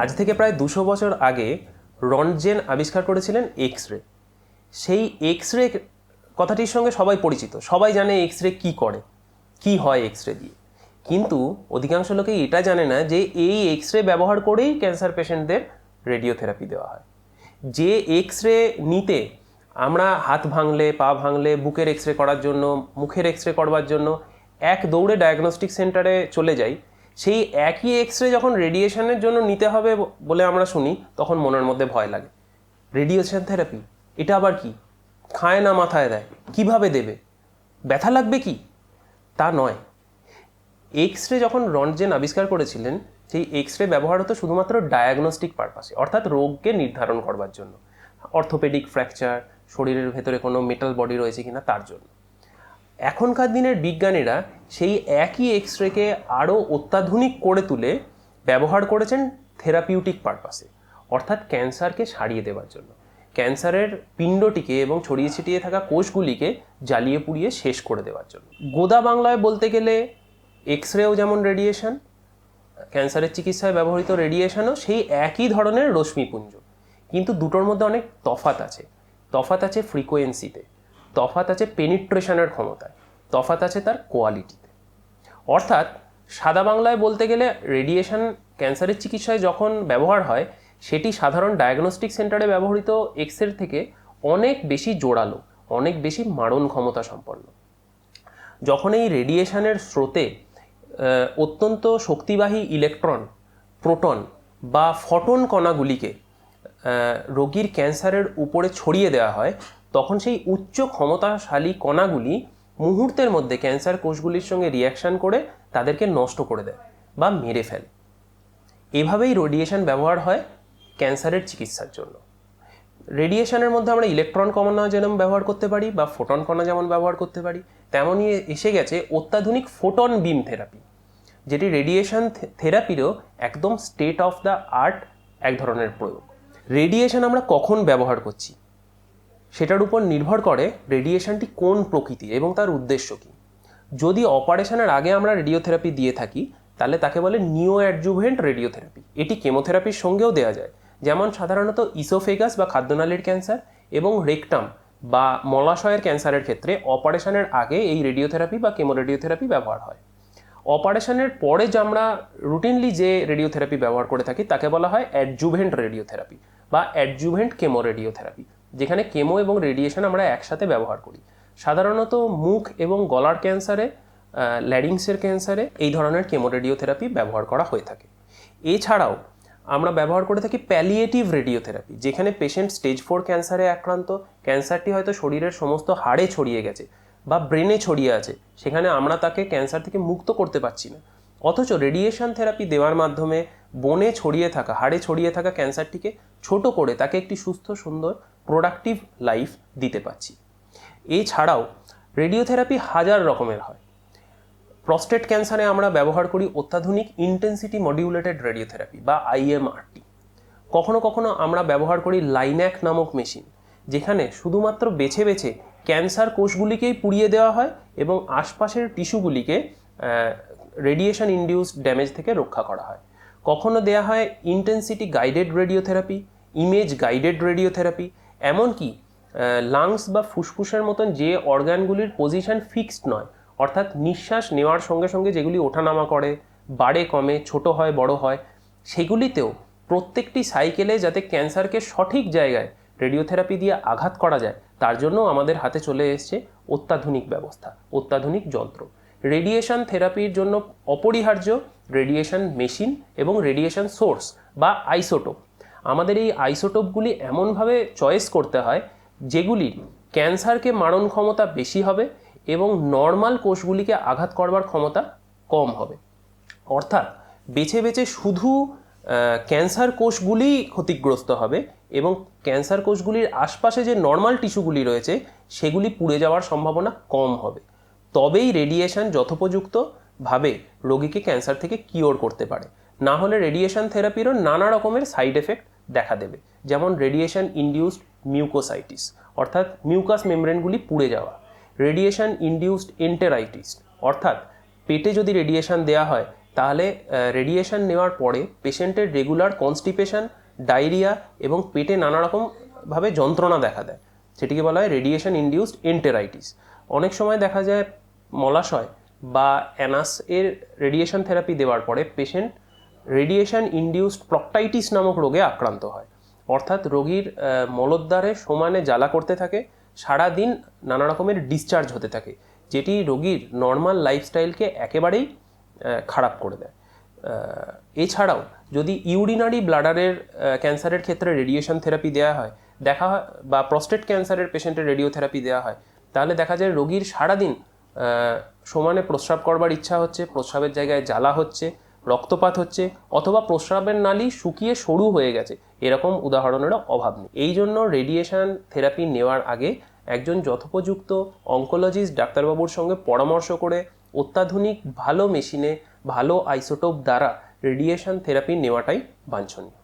আজ থেকে প্রায় দুশো বছর আগে রন্টজেন আবিষ্কার করেছিলেন এক্স রে সেই এক্স রে কথাটির সঙ্গে সবাই পরিচিত। সবাই জানে এক্স রে কী করে, কি হয় এক্স রে দিয়ে। কিন্তু অধিকাংশ লোকেই এটা জানে না যে এই এক্স রে ব্যবহার করেই ক্যান্সার পেশেন্টদের রেডিওথেরাপি দেওয়া হয়। যে এক্স রে নিতে আমরা হাত ভাঙলে, পা ভাঙলে, বুকের এক্স রে করার জন্য, মুখের এক্স রে করবার জন্য এক দৌড়ে ডায়াগনস্টিক সেন্টারে চলে যাই সেই একই এক্স রে যখন রেডিয়েশনের জন্য নিতে হবে বলে আমরা শুনি, তখন মনের মধ্যে ভয় লাগে। রেডিয়েশন থেরাপি এটা আবার কি? খায় না মাথায় দেয়, কীভাবে দেবে? ব্যথা লাগবে কি? তা নয়। এক্স রে যখন রন্টজেন আবিষ্কার করেছিলেন, সেই এক্স রে ব্যবহার হতো শুধুমাত্র ডায়াগনস্টিক পারপাসে অর্থাৎ রোগকে নির্ধারণ করবার জন্য। অর্থোপেডিক ফ্র্যাকচার শরীরের ভেতরে কোনো মেটাল বডি রয়েছে কিনা তার জন্য। এখনকার দিনের বিজ্ঞানীরা সেই একই এক্স রেকে আরও অত্যাধুনিক করে তুলে ব্যবহার করেছেন থেরাপিউটিক পারপাসে অর্থাৎ ক্যান্সারকে সারিয়ে দেওয়ার জন্য। ক্যান্সারের পিণ্ডটিকে এবং ছড়িয়ে ছিটিয়ে থাকা কোষগুলিকে জ্বালিয়ে পুড়িয়ে শেষ করে দেওয়ার জন্য। গোদা বাংলায় বলতে গেলে এক্স রেও যেমন রেডিয়েশন ক্যান্সারের চিকিৎসায় ব্যবহৃত রেডিয়েশনও সেই একই ধরনের রশ্মিপুঞ্জ। কিন্তু দুটোর মধ্যে অনেক তফাত আছে। তফাত আছে ফ্রিকোয়েন্সিতে তফাত আছে পেনিট্রেশনের ক্ষমতায় তফাত আছে তার কোয়ালিটিতে অর্থাৎ সাদা বাংলায় বলতে গেলে রেডিয়েশন ক্যান্সারের চিকিৎসায় যখন ব্যবহার হয়, সেটি সাধারণ ডায়াগনস্টিক সেন্টারে ব্যবহৃত এক্সের থেকে অনেক বেশি জোরালো, অনেক বেশি মারণ ক্ষমতা সম্পন্ন। যখন এই রেডিয়েশনের স্রোতে অত্যন্ত শক্তিবাহী ইলেকট্রন প্রোটন বা ফটন কণাগুলিকে রোগীর ক্যান্সারের উপরে ছড়িয়ে দেওয়া হয়, তখন সেই উচ্চ ক্ষমতাশালী কণাগুলি মুহূর্তের মধ্যে ক্যান্সার কোষগুলির সঙ্গে রিয়াকশন করে তাদেরকে নষ্ট করে দেয় বা মেরে ফেলে। এভাবেই রেডিয়েশন ব্যবহার হয় ক্যান্সারের চিকিৎসার জন্য। রেডিয়েশনের মধ্যে আমরা ইলেকট্রন কণা যেমন ব্যবহার করতে পারি বা ফোটন কণা যেমন ব্যবহার করতে পারি। তেমনই এসে গেছে অত্যাধুনিক ফোটন বিম থেরাপি যেটি রেডিয়েশন থেরাপিরও একদম স্টেট অফ দ্য আর্ট এক ধরনের প্রয়োগ। রেডিয়েশন আমরা কখন ব্যবহার করছি? সেটার উপর নির্ভর করে রেডিয়েশনটি কোন প্রকৃতির এবং তার উদ্দেশ্য কী। যদি অপারেশনের আগে আমরা রেডিওথেরাপি দিয়ে থাকি, তাহলে তাকে বলে নিও অ্যাডজুভেন্ট রেডিওথেরাপি এটি কেমোথেরাপির সঙ্গেও দেওয়া যায়, যেমন সাধারণত ইসোফেগাস বা খাদ্যনালীর ক্যান্সার এবং রেকটাম বা মলাশয়ের ক্যান্সারের ক্ষেত্রে অপারেশনের আগে এই রেডিওথেরাপি বা কেমোরেডিওথেরাপি ব্যবহার হয়। অপারেশনের পরে যে আমরা রুটিনলি যে রেডিওথেরাপি ব্যবহার করে থাকি, তাকে বলা হয় অ্যাডজুভেন্ট রেডিওথেরাপি বা অ্যাডজুভেন্ট কেমো রেডিওথেরাপি যেখানে কেমো এবং রেডিয়েশন আমরা একসাথে ব্যবহার করি। সাধারণত মুখ এবং গলার ক্যান্সারে ল্যারিংসের ক্যান্সারে এই ধরনের কেমো রেডিওথেরাপি ব্যবহার করা হয়ে থাকে। এছাড়াও আমরা ব্যবহার করে থাকি প্যালিয়েটিভ রেডিওথেরাপি যেখানে পেশেন্ট স্টেজ ফোর ক্যান্সারে আক্রান্ত, ক্যান্সারটি হয়তো শরীরের সমস্ত হাড়ে ছড়িয়ে গেছে বা ব্রেনে ছড়িয়ে আছে, সেখানে আমরা তাকে ক্যান্সার থেকে মুক্ত করতে পারছি না। অথচ রেডিয়েশন থেরাপি দেওয়ার মাধ্যমে বনে ছড়িয়ে থাকা, হাড়ে ছড়িয়ে থাকা ক্যান্সারটিকে ছোট করে তাকে একটি সুস্থ, সুন্দর প্রোডাক্টিভ লাইফ দিতে পারছি। এছাড়াও রেডিওথেরাপি হাজার রকমের হয়। প্রস্টেট ক্যান্সারে আমরা ব্যবহার করি অত্যাধুনিক ইন্টেন্সিটি মডিউলেটেড রেডিওথেরাপি বা আইএমআরটি কখনো কখনো আমরা ব্যবহার করি লাইন্যাক নামক মেশিন যেখানে শুধুমাত্র বেছে বেছে ক্যান্সার কোষগুলিকেই পুড়িয়ে দেওয়া হয় এবং আশপাশের টিস্যুগুলিকে রেডিয়েশন ইনডিউসড ড্যামেজ থেকে রক্ষা করা হয়। কখনো দেয়া হয় intensity guided radiotherapy image guided radiotherapy এমনকি লাংস বা ফুসফুসের মতন যে অর্গানগুলির পজিশন ফিক্সড নয়, অর্থাৎ নিঃশ্বাস নেওয়ার সঙ্গে সঙ্গে যেগুলি ওঠানামা করে, বাড়ে, কমে, ছোট হয়, বড় হয়, সেগুলিতেও প্রত্যেকটি সাইকেলে যাতে ক্যান্সারকে সঠিক জায়গায় রেডিওথেরাপি দিয়ে আঘাত করা যায়, তার জন্য আমাদের হাতে চলে এসছে অত্যাধুনিক ব্যবস্থা, অত্যাধুনিক যন্ত্র। রেডিয়েশন থেরাপির জন্য অপরিহার্য রেডিয়েশন মেশিন এবং রেডিয়েশন সোর্স বা আইসোটোপ আমাদের এই আইসোটোপগুলি এমনভাবে চয়েস করতে হয় যেগুলির ক্যান্সারকে মারণ ক্ষমতা বেশি হবে এবং নর্মাল কোষগুলিকে আঘাত করবার ক্ষমতা কম হবে। অর্থাৎ বেছে বেছে শুধু ক্যান্সার কোষগুলিই ক্ষতিগ্রস্ত হবে এবং ক্যান্সার কোষগুলির আশপাশে যে নর্মাল টিস্যুগুলি রয়েছে সেগুলি পুড়ে যাওয়ার সম্ভাবনা কম হবে। তবেই রেডিয়েশন যথোপযুক্তভাবে রোগীকে ক্যান্সার থেকে কিওর করতে পারে। না হলে রেডিয়েশন থেরাপিরও নানা রকমের সাইড এফেক্ট দেখা দেবে। যেমন রেডিয়েশন ইনডিউসড মিউকোসাইটিস অর্থাৎ মিউকাস মেমব্রেনগুলি পুড়ে যাওয়া। রেডিয়েশন ইনডিউসড এন্টেরাইটিস অর্থাৎ পেটে যদি রেডিয়েশন দেওয়া হয়, তাহলে রেডিয়েশন নেওয়ার পরে পেশেন্টের রেগুলার কনস্টিপেশন ডায়রিয়া এবং পেটে নানা রকমভাবে যন্ত্রণা দেখা দেয়। সেটিকে বলা হয় রেডিয়েশন ইনডিউসড এন্টেরাইটিস অনেক সময় দেখা যায় মলাশয় বা অ্যানাস এর রেডিয়েশন থেরাপি দেওয়ার পরে পেশেন্ট রেডিয়েশন ইনডিউসড প্রকটাইটিস নামক রোগে আক্রান্ত হয়। অর্থাৎ রোগীর মলদ্বারে সমানে জ্বালা করতে থাকে সারা দিন নানা রকমের ডিসচার্জ হতে থাকে, যেটি রোগীর নর্মাল লাইফস্টাইলকে একেবারেই খারাপ করে দেয়। এছাড়াও যদি ইউরিনারি ব্লাডারের ক্যান্সারের ক্ষেত্রে রেডিয়েশন থেরাপি দেওয়া হয়, দেখা হয়, বা প্রস্টেট ক্যান্সারের পেশেন্টের রেডিওথেরাপি দেওয়া হয়, তাহলে দেখা যায় রোগীর সারাদিন সমানে প্রস্রাব করবার ইচ্ছা হচ্ছে, প্রস্রাবের জায়গায় জ্বালা হচ্ছে রক্তপাত হচ্ছে অথবা প্রস্রাবের নালী শুকিয়ে সরু হয়ে গেছে। এরকম উদাহরণেরও অভাব নেই। এই জন্য রেডিয়েশন থেরাপি নেওয়ার আগে একজন যথোপযুক্ত অঙ্কোলজিস্ট ডাক্তারবাবুর সঙ্গে পরামর্শ করে অত্যাধুনিক ভালো মেশিনে ভালো আইসোটোপ দ্বারা রেডিয়েশন থেরাপি নেওয়াটাই বাঞ্ছনীয়।